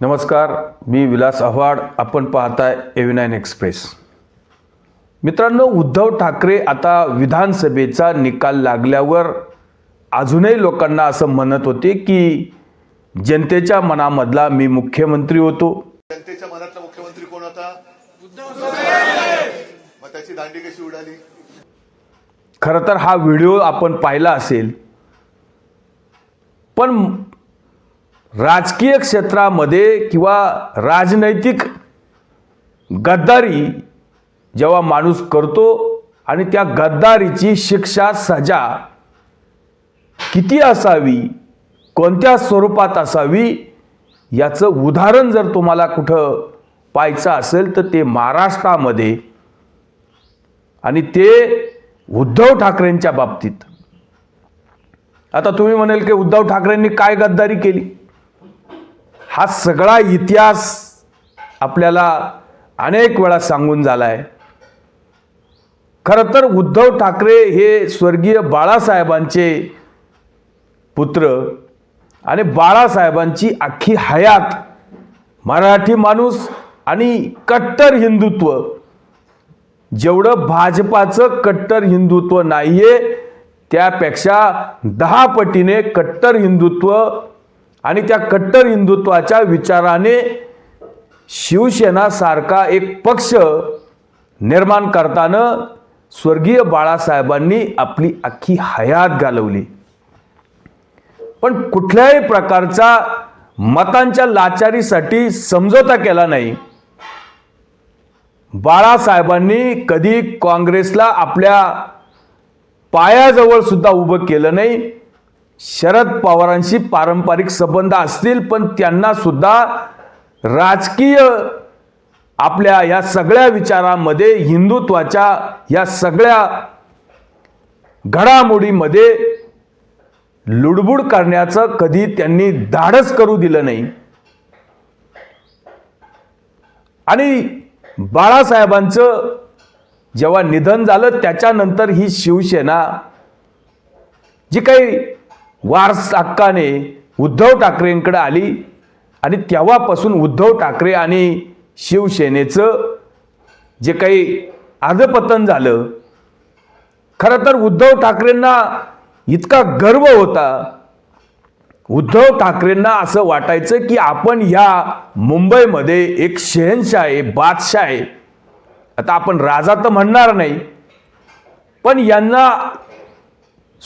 नमस्कार मी विलास आव्हाड. आपण पाहताय एव्ही नाईन एक्सप्रेस मित्रांनो उद्धव ठाकरे आता विधानसभेचा निकाल लागल्यावर अजूनही लोकांना असं म्हणत होते की जनतेच्या मनामधला मी मुख्यमंत्री होतो. जनतेच्या मनातला मुख्यमंत्री कोण होता? मग त्याची दांडी कशी उडाली? खरं तर हा व्हिडिओ आपण पाहिला असेल. पण राजकीय क्षेत्रामध्ये किंवा राजनैतिक गद्दारी जेव्हा माणूस करतो आणि त्या गद्दारीची शिक्षा सजा किती असावी कोणत्या स्वरूपात असावी याचं उदाहरण जर तुम्हाला कुठं पाहायचं असेल तर ते महाराष्ट्रामध्ये आणि ते उद्धव ठाकरेंच्या बाबतीत. आता तुम्ही म्हणाल की उद्धव ठाकरेंनी काय गद्दारी केली? हा सगळा इतिहास आपल्याला अनेक वेळा सांगून झाला आहे खरं तर उद्धव ठाकरे हे स्वर्गीय बाळासाहेबांचे पुत्र आणि बाळासाहेबांची अख्खी हयात मराठी माणूस आणि कट्टर हिंदुत्व. जेवढं भाजपाचं कट्टर हिंदुत्व नाहीये त्यापेक्षा दहा पटीने कट्टर हिंदुत्व आणि त्या कट्टर हिंदुत्वाच्या विचाराने शिवसेना सारखा एक पक्ष निर्माण करताना स्वर्गीय बाळासाहेबांनी आपली अख्खी हयात घालवली. पण कुठल्याही प्रकारचा मतांच्या लाचारीसाठी समझोता केला नाही. बाळासाहेबांनी कधी काँग्रेसला आपल्या पायाजवळ सुद्धा उभं केलं नाही. शरद पवारांशी पारंपरिक संबंध असतील पण त्यांना सुद्धा राजकीय आपल्या या सगळ्या विचारामध्ये हिंदुत्वाच्या या सगळ्या घडामोडीमध्ये लुडबुड करण्याचं कधी त्यांनी धाडस करू दिलं नाही. आणि बाळासाहेबांचं जेव्हा निधन झालं त्याच्यानंतर ही शिवसेना जी काही वारस हक्काने उद्धव ठाकरेंकडे आली आणि तेव्हापासून उद्धव ठाकरे आणि शिवसेनेचं जे काही अधपतन झालं खरं तर उद्धव ठाकरेंना इतका गर्व होता. उद्धव ठाकरेंना असं वाटायचं की आपण या मुंबईमध्ये एक शहनशाह आहे बादशाह आहे. आता आपण राजा तर म्हणणार नाही पण यांना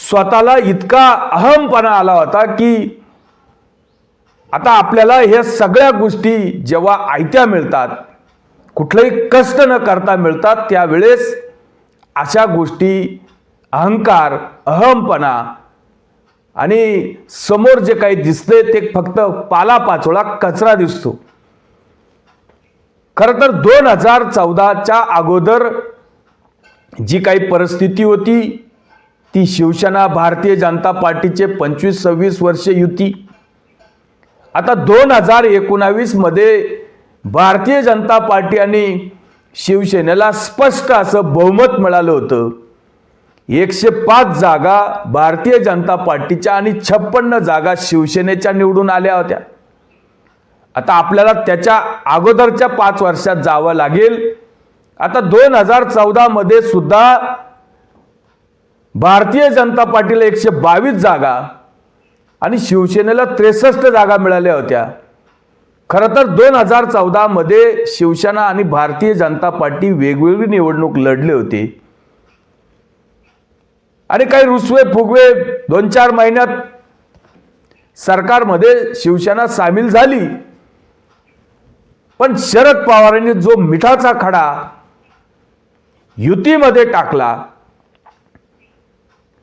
स्वतःला इतका अहमपणा आला होता की आता आपल्याला ह्या सगळ्या गोष्टी जेव्हा आयत्या मिळतात कुठलंही कष्ट न करता मिळतात त्यावेळेस अशा गोष्टी अहंकार अहमपणा आणि समोर जे काही दिसते ते फक्त पालापाचोळा कचरा दिसतो. खरं तर दोन हजार चौदाच्या अगोदर जी काही परिस्थिती होती ती शिवसेना भारतीय जनता पार्टीचे पंचवीस सव्वीस वर्ष युती. आता दोन हजार एकोणावीसमध्ये भारतीय जनता पार्टी आणि शिवसेनेला स्पष्ट असं बहुमत मिळालं होतं. एकशे पाच जागा भारतीय जनता पार्टीच्या आणि छप्पन्न जागा शिवसेनेच्या निवडून आल्या होत्या. आता आपल्याला त्याच्या अगोदरच्या पाच वर्षात जावं लागेल. आता दोन हजार चौदामध्ये सुद्धा भारतीय जनता पार्टीला एकशे बावीस जागा आणि शिवसेनेला त्रेसष्ट जागा मिळाल्या होत्या. खरं तर दोन हजार चौदामध्ये शिवसेना आणि भारतीय जनता पार्टी वेगवेगळी निवडणूक लढले होते. आणि काही रुसवे फुगवे दोन चार महिन्यात सरकारमध्ये शिवसेना सामील झाली. पण शरद पवारांनी जो मिठाचा खडा युतीमध्ये टाकला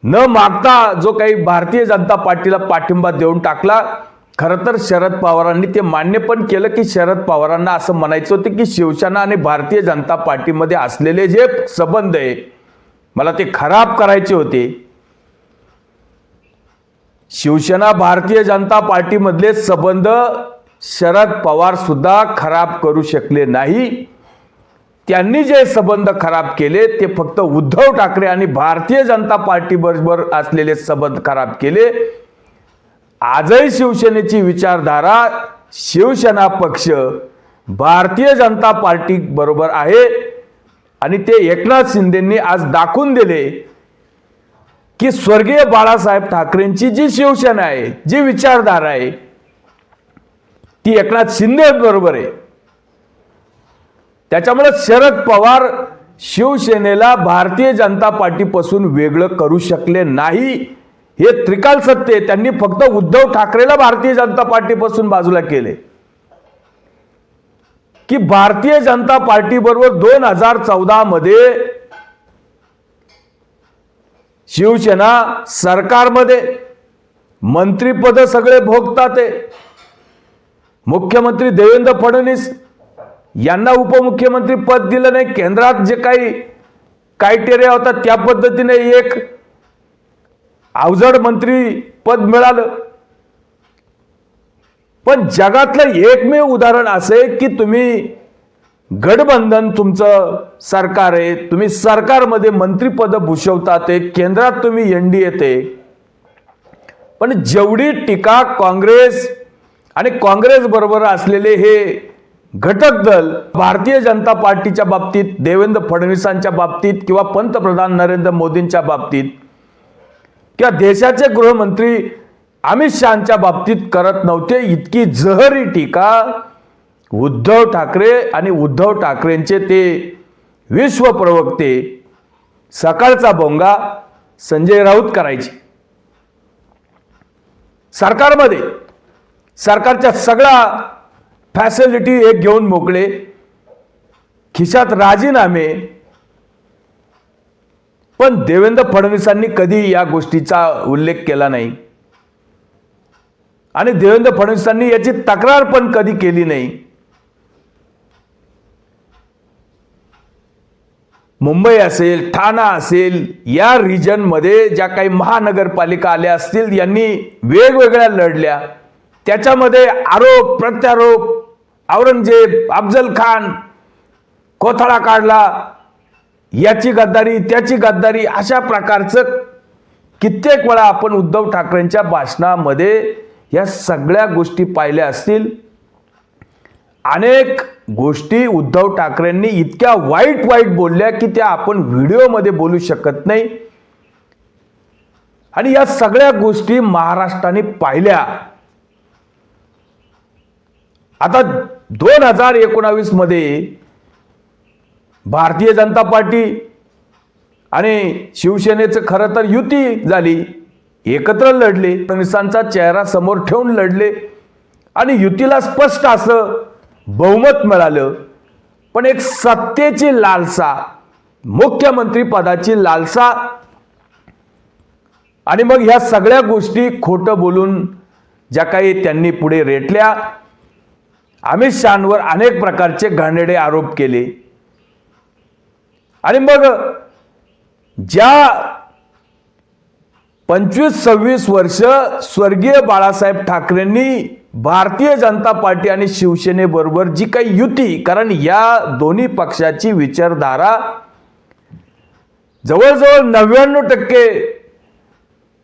न मागता जो काही भारतीय जनता पार्टीला पाठिंबा देऊन टाकला खरं तर शरद पवारांनी ते मान्य पण केलं की शरद पवारांना असं म्हणायचं होतं की शिवसेना आणि भारतीय जनता पार्टीमध्ये असलेले जे संबंध आहे मला ते खराब करायचे होते. शिवसेना भारतीय जनता पार्टीमधले संबंध शरद पवार सुद्धा खराब करू शकले नाही. त्यांनी जे संबंध खराब केले ते फक्त उद्धव ठाकरे आणि भारतीय जनता पार्टी बरोबर असलेले संबंध खराब केले. आजही शिवसेनेची विचारधारा शिवसेना पक्ष भारतीय जनता पार्टी बरोबर आहे. आणि ते एकनाथ शिंदेंनी आज दाखवून दिले की स्वर्गीय बाळासाहेब ठाकरेंची जी शिवसेना आहे जी विचारधारा आहे ती एकनाथ शिंदे बरोबर आहे. त्याच्यामुळे शरद पवार शिवसेनेला भारतीय जनता पार्टीपासून वेगळं करू शकले नाही. हे त्रिकाल सत्य त्यांनी फक्त उद्धव ठाकरेला भारतीय जनता पार्टीपासून बाजूला केले. की भारतीय जनता पार्टी बरोबर दोन हजार चौदा मध्ये शिवसेना सरकारमध्ये मंत्रीपद सगळे भोगतात आहे. मुख्यमंत्री देवेंद्र फडणवीस यांना उपमुख्यमंत्री पद दिलं नाही. केंद्रात जे काही क्रायटेरिया होता त्या पद्धतीने एक अवजड मंत्री पद मिळालं. पण जगातलं एकमेव उदाहरण असे की तुम्ही गठबंधन तुमचं सरकार आहे तुम्ही सरकारमध्ये मंत्रीपद भूषवता ते केंद्रात तुम्ही एन डी येते पण जेवढी टीका काँग्रेस आणि काँग्रेस बरोबर असलेले हे घटक दल भारतीय जनता पार्टीच्या बाबतीत देवेंद्र फडणवीसांच्या बाबतीत किंवा पंतप्रधान नरेंद्र मोदींच्या बाबतीत किंवा देशाचे गृहमंत्री अमित शहाच्या बाबतीत करत नव्हते इतकी जहरी टीका उद्धव ठाकरे आणि उद्धव ठाकरेंचे ते विश्व प्रवक्ते सकाळचा बोंगा संजय राऊत करायचे. सरकारमध्ये सरकारच्या सगळ्या फॅसिलिटी एक घेऊन मोकळे. खिशात राजीनामे. पण देवेंद्र फडणवीसांनी कधी या गोष्टीचा उल्लेख केला नाही. आणि देवेंद्र फडणवीसांनी याची तक्रार पण कधी केली नाही. मुंबई असेल ठाणा असेल या रिजनमध्ये ज्या काही महानगरपालिका आल्या असतील यांनी वेगवेगळ्या लढल्या. त्याच्यामध्ये आरोप प्रत्यारोप औरंगजेब अफजल खान कोथळा काढला. याची गद्दारी त्याची गद्दारी अशा प्रकारचं कित्येक वेळा आपण उद्धव ठाकरेंच्या भाषणामध्ये या सगळ्या गोष्टी पाहिल्या असतील. अनेक गोष्टी उद्धव ठाकरेंनी इतक्या वाईट वाईट बोलल्या की त्या आपण व्हिडिओमध्ये बोलू शकत नाही. आणि या सगळ्या गोष्टी महाराष्ट्राने पाहिल्या. आता दोन हजार एकोणावीसमध्ये भारतीय जनता पार्टी आणि शिवसेनेचं खरं तर युती झाली. एकत्र लढले. फडणवीसांचा चेहरा समोर ठेवून लढले. आणि युतीला स्पष्ट असं बहुमत मिळालं. पण एक सत्तेची लालसा मुख्यमंत्री पदाची लालसा आणि मग ह्या सगळ्या गोष्टी खोटं बोलून ज्या काही त्यांनी पुढे रेटल्या अमित शहावर अनेक प्रकारचे घाणेरडे आरोप केले. आणि मग ज्या पंचवीस सव्वीस वर्ष स्वर्गीय बाळासाहेब ठाकरेंनी भारतीय जनता पार्टी आणि शिवसेनेबरोबर जी काही युती कारण या दोन्ही पक्षाची विचारधारा जवळजवळ नव्याण्णव टक्के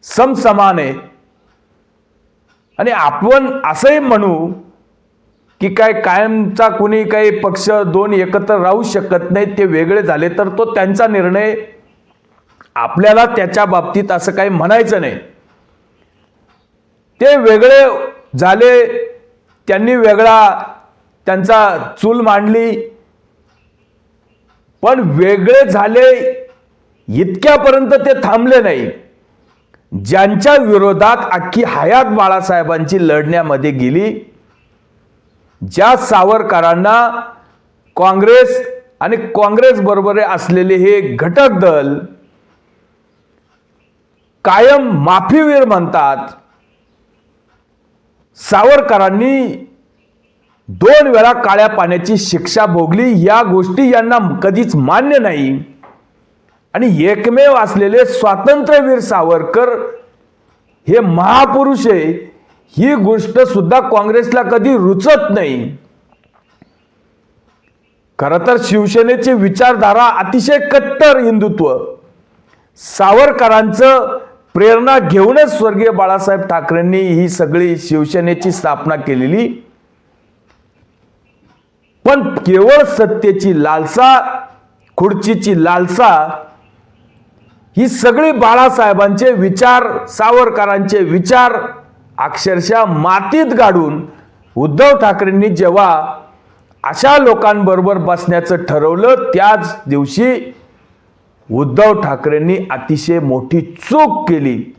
समसमान आहे. आणि आपण असंही म्हणू की काय कायमचा कुणी काही पक्ष दोन एकत्र राहू शकत नाही ते वेगळे झाले तर तो त्यांचा निर्णय आपल्याला त्याच्या बाबतीत असं काही म्हणायचं नाही. ते वेगळे झाले त्यांनी वेगळा त्यांचा चूल मांडली पण वेगळे झाले इतक्यापर्यंत ते थांबले नाही. ज्यांच्या विरोधात अख्खी हयात बाळासाहेबांची लढण्यामध्ये गेली ज्या सावरकरांना काँग्रेस आणि काँग्रेस बरोबर असलेले हे घटक दल कायम माफीवीर म्हणतात सावरकरांनी दोन वेळा काळ्या पाण्याची शिक्षा भोगली. या गोष्टी यांना कधीच मान्य नाही. आणि एकमेव असलेले स्वातंत्र्यवीर सावरकर हे महापुरुष आहे. ही गोष्ट सुद्धा काँग्रेसला कधी रुचत नाही. खर तर शिवसेनेची विचारधारा अतिशय कट्टर हिंदुत्व. सावरकरांचं प्रेरणा घेऊनच स्वर्गीय बाळासाहेब ठाकरेंनी ही सगळी शिवसेनेची स्थापना केलेली. पण केवळ सत्तेची लालसा खुर्चीची लालसा ही सगळी बाळासाहेबांचे विचार सावरकरांचे विचार अक्षरशः मातीत गाडून उद्धव ठाकरेंनी जेव्हा अशा लोकांबरोबर बसण्याचं ठरवलं त्याच दिवशी उद्धव ठाकरेंनी अतिशय मोठी चूक केली.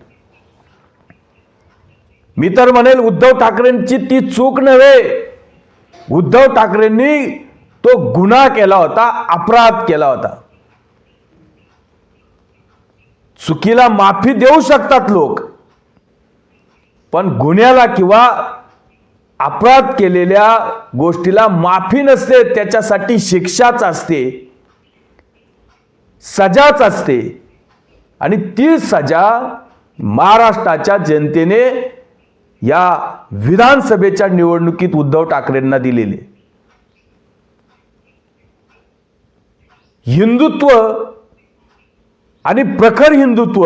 मी तर म्हणेल उद्धव ठाकरेंची ती चूक नव्हे. उद्धव ठाकरेंनी तो गुन्हा केला होता अपराध केला होता. चुकीला माफी देऊ शकतात लोक. पण गुन्ह्याला किंवा अपराध केलेल्या गोष्टीला माफी नसते त्याच्यासाठी शिक्षाच असते सजाच असते. आणि ती सजा महाराष्ट्राच्या जनतेने या विधानसभेच्या निवडणुकीत उद्धव ठाकरेंना दिलेली. हिंदुत्व आणि प्रखर हिंदुत्व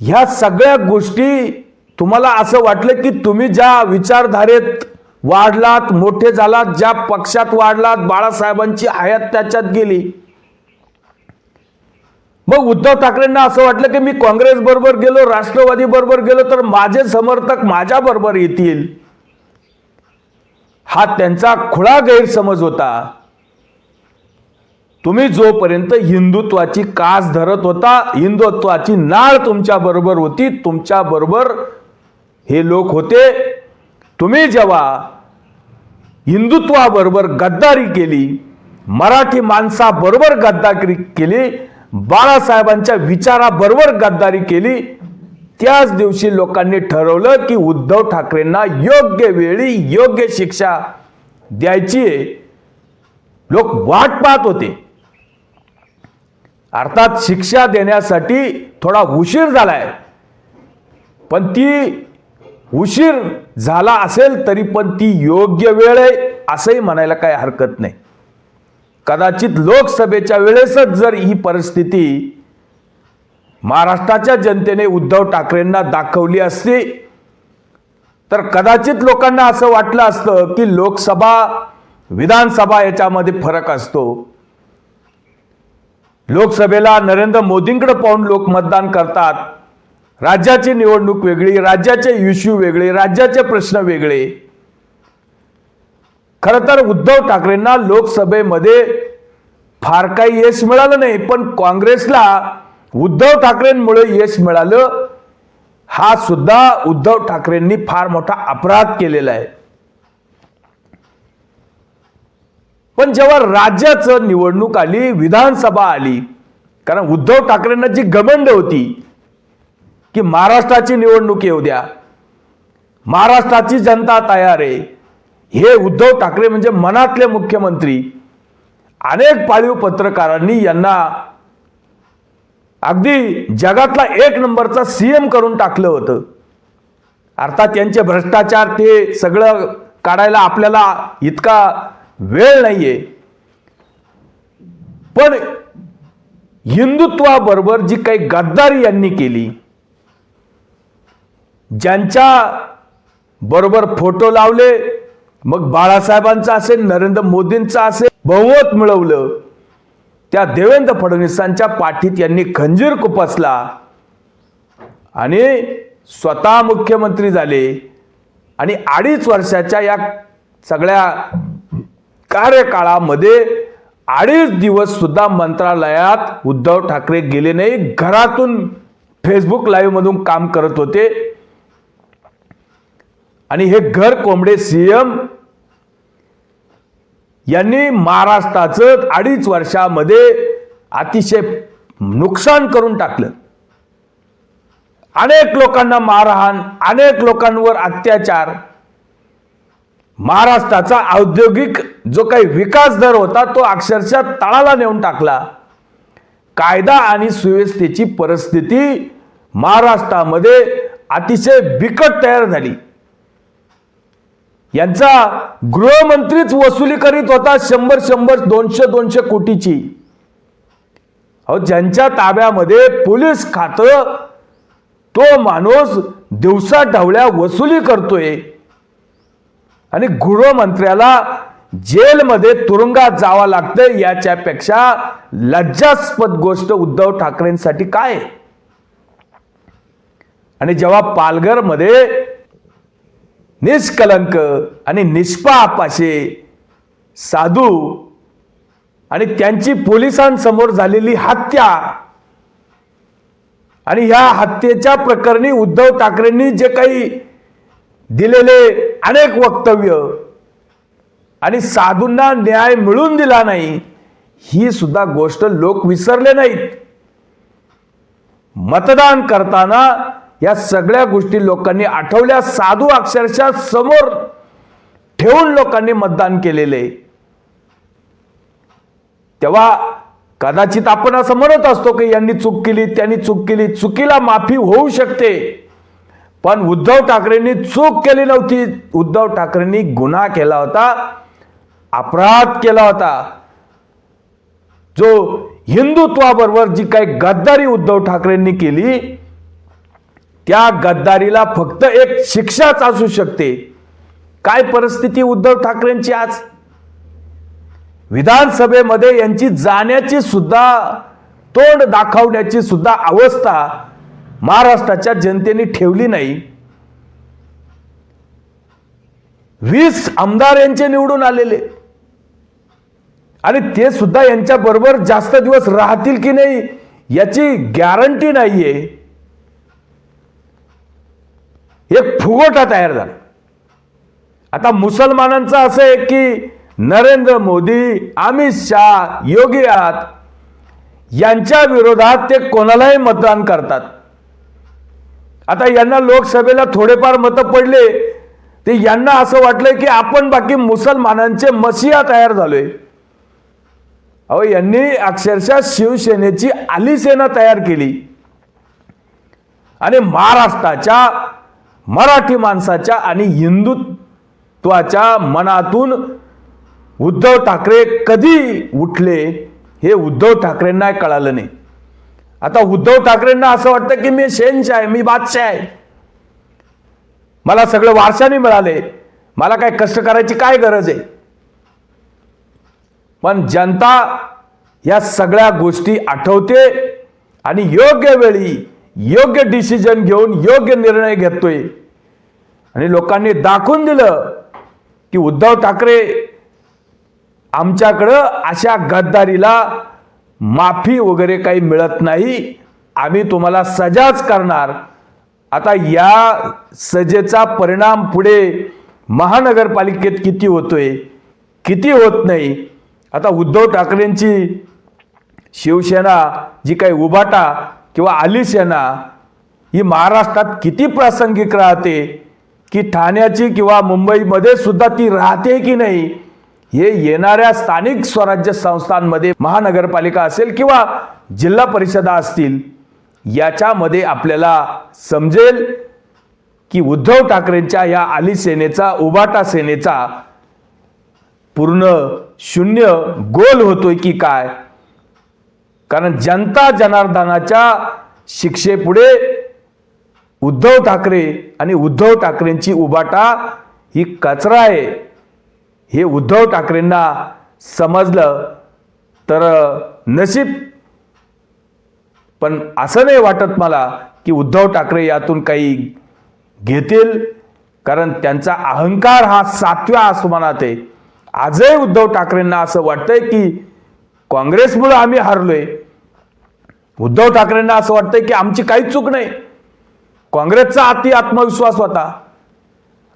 ह्या सगळ्या गोष्टी तुम्हाला असं वाटलं की तुम्ही ज्या विचारधारेत वाढलात मोठे झालात ज्या पक्षात वाढलात बाळासाहेबांची हयात त्याच्यात गेली. मग उद्धव ठाकरेंना असं वाटलं की मी काँग्रेस बरोबर गेलो राष्ट्रवादी बरोबर गेलो तर माझे समर्थक माझ्या बरोबर येतील. हा त्यांचा खुळा गैरसमज होता. तुम्ही जोपर्यंत हिंदुत्वाची कास धरत होता हिंदुत्वाची नाळ तुमच्या बरोबर होती तुमच्या बरोबर हे लोक होते. तुम्ही जेव्हा हिंदुत्वाबरोबर गद्दारी केली मराठी माणसाबरोबर गद्दारी केली बाळासाहेबांच्या विचाराबरोबर गद्दारी केली त्याच दिवशी लोकांनी ठरवलं की उद्धव ठाकरेंना योग्य वेळी योग्य शिक्षा द्यायची आहे. लोक वाट पाहत होते. अर्थात शिक्षा देण्यासाठी थोडा उशीर झालाय. पण ती उशीर झाला असेल तरी पण ती योग्य वेळ आहे असंही म्हणायला काही हरकत नाही. कदाचित लोकसभेच्या वेळेसच जर ही परिस्थिती महाराष्ट्राच्या जनतेने उद्धव ठाकरेंना दाखवली असती तर कदाचित लोकांना असं वाटलं असतं की लोकसभा विधानसभा याच्यामध्ये फरक असतो. लोकसभेला नरेंद्र मोदींकडे पाहून लोक मतदान करतात. राज्याची निवडणूक वेगळी राज्याचे इश्यू वेगळे राज्याचे प्रश्न वेगळे. खर तर उद्धव ठाकरेंना लोकसभेमध्ये फार काही यश मिळालं नाही पण काँग्रेसला उद्धव ठाकरेंमुळे यश मिळालं हा सुद्धा उद्धव ठाकरेंनी फार मोठा अपराध केलेला आहे. पण जेव्हा राज्याचं निवडणूक आली विधानसभा आली कारण उद्धव ठाकरेंना जी गमंड होती की महाराष्ट्राची निवडणूक येऊ द्या महाराष्ट्राची जनता तयार आहे हे उद्धव ठाकरे म्हणजे मनातले मुख्यमंत्री अनेक पाळीव पत्रकारांनी यांना अगदी जगातला एक नंबरचा सीएम करून टाकलं होतं. अर्थात यांचे भ्रष्टाचार ते सगळं काढायला आपल्याला इतका वेळ नाहीये. पण हिंदुत्वाबरोबर जी काही गद्दारी यांनी केली ज्यांच्या बरोबर फोटो लावले मग बाळासाहेबांचा असेल नरेंद्र मोदींचा असेल बहुमत मिळवलं त्या देवेंद्र फडणवीसांच्या पाठीत यांनी खंजीर कुपसला आणि स्वतः मुख्यमंत्री झाले. आणि अडीच वर्षाच्या या सगळ्या कार्यकाळामध्ये अडीच दिवस सुद्धा मंत्रालयात उद्धव ठाकरे गेले नाही. घरातून फेसबुक लाईव्ह मधून काम करत होते. आणि हे घर कोंबडे सीएम यांनी महाराष्ट्राचं अडीच वर्षामध्ये अतिशय नुकसान करून टाकलं. अनेक लोकांना मारहाण अनेक लोकांवर अत्याचार महाराष्ट्राचा औद्योगिक जो काही विकास दर होता तो अक्षरशः तळाला नेऊन टाकला. कायदा आणि सुव्यवस्थेची परिस्थिती महाराष्ट्रामध्ये अतिशय बिकट तयार झाली. यांचा गृहमंत्रीच वसुली करीत होता शंभर शंभर दोनशे दोनशे कोटीची. अहो ज्यांच्या ताब्यामध्ये पोलीस खातं तो माणूस दिवसा ढवळ्या वसुली करतोय. आणि गृहमंत्र्याला जेलमध्ये तुरुंगात जावं लागतं याच्यापेक्षा लज्जास्पद गोष्ट उद्धव ठाकरेंसाठी काय? आणि जेव्हा पालघरमध्ये निष्कलंक आणि निष्पाप असे साधू आणि त्यांची पोलिसांसमोर झालेली हत्या आणि ह्या हत्येच्या प्रकरणी उद्धव ठाकरेंनी जे काही दिलेले अनेक वक्तव्य. आणि साधूंना न्याय मिळून दिला नाही ही सुद्धा गोष्ट लोक विसरले नाहीत. मतदान करताना या सगळ्या गोष्टी लोकांनी आठवल्या साधू अक्षरशः समोर ठेवून लोकांनी मतदान केलेले. तेव्हा कदाचित आपण असं म्हणत असतो की यांनी चूक केली त्यांनी चूक केली चुकीला माफी होऊ शकते. पण उद्धव ठाकरेंनी चूक केली नव्हती. उद्धव ठाकरेंनी गुन्हा केला होता अपराध केला होता. जो हिंदुत्वाबरोबर जी काही गद्दारी उद्धव ठाकरेंनी केली त्या गद्दारीला फक्त एक शिक्षाच असू शकते. काय परिस्थिती उद्धव ठाकरेंची आज? विधानसभेमध्ये यांची जाण्याची सुद्धा तोंड दाखवण्याची सुद्धा अवस्था महाराष्ट्राच्या जनतेने ठेवली नाही. वीस आमदार यांचे निवडून आलेले. आणि ते सुद्धा यांच्या बरोबर जास्त दिवस राहतील की नाही याची गॅरंटी नाहीये. एक फुगोटा तयार झाला. आता मुसलमानांचं असं आहे की नरेंद्र मोदी अमित शाह योगी आहात यांच्या विरोधात ते कोणालाही मतदान करतात. आता यांना लोकसभेला थोडेफार मतं पडले ते यांना असं वाटलं की आपण बाकी मुसलमानांचे मसिया तयार झालोय. अहो यांनी अक्षरशः शिवसेनेची आलीसेना तयार केली. आणि महाराष्ट्राच्या मराठी माणसाच्या आणि हिंदुत्वाच्या मनातून उद्धव ठाकरे कधी उठले हे उद्धव ठाकरेंना कळालं नाही. आता उद्धव ठाकरेंना असं वाटतं की मी शेनशाह आहे मी बादशाह आहे. मला सगळं वारशाने मिळाले. मला काय कष्ट करायची काय गरज आहे? पण जनता या सगळ्या गोष्टी आठवते आणि योग्य वेळी योग्य डिसिजन घेऊन योग्य निर्णय घेतोय. आणि लोकांनी दाखवून दिलं की उद्धव ठाकरे आमच्याकडं अशा गद्दारीला माफी वगैरे काही मिळत नाही. आम्ही तुम्हाला सजाच करणार. आता या सजेचा परिणाम पुढे महानगरपालिकेत किती होतोय? किती होत नाही? आता उद्धव ठाकरेंची शिवसेना जी काही उभाटा किंवा आली सेना ही महाराष्ट्रात किती प्रासंगिक राहते? की ठाण्याची किंवा मुंबईमध्ये सुद्धा ती राहते की नाही? हे येणाऱ्या स्थानिक स्वराज्य संस्थांमध्ये महानगरपालिका असेल किंवा जिल्हा परिषदा असतील याच्यामध्ये आपल्याला समजेल की उद्धव ठाकरेंच्या या आली सेनेचा उभाटा सेनेचा पूर्ण शून्य गोल होतोय की काय? कारण जनता जनार्दनाच्या शिक्षेपुढे उद्धव ठाकरे आणि उद्धव ठाकरेंची उबाटा ही कचरा आहे. हे उद्धव ठाकरेंना समजलं तर नशीब. पण असं नाही वाटत मला की उद्धव ठाकरे यातून काही घेतील कारण त्यांचा अहंकार हा सातव्या आसमानात आहे. आजही उद्धव ठाकरेंना असं वाटतंय की काँग्रेसमुळे आम्ही हरलोय. उद्धव ठाकरेंना असं वाटतंय की आमची काहीच चूक नाही. काँग्रेसचा अति आत्मविश्वास होता.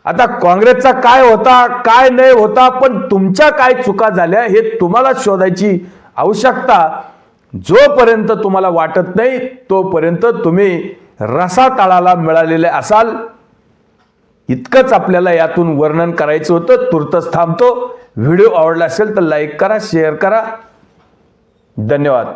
आता काँग्रेसचा काय होता काय नाही होता पण तुमच्या काय चुका झाल्या हे तुम्हाला शोधायची आवश्यकता. जोपर्यंत तुम्हाला वाटत नाही तोपर्यंत तुम्ही रसाताळाला मिळालेले असाल. इतकंच आपल्याला यातून वर्णन करायचं होतं तुर्तच थांबतो. व्हिडिओ आवडला असेल तर लाईक करा शेअर करा. धन्यवाद.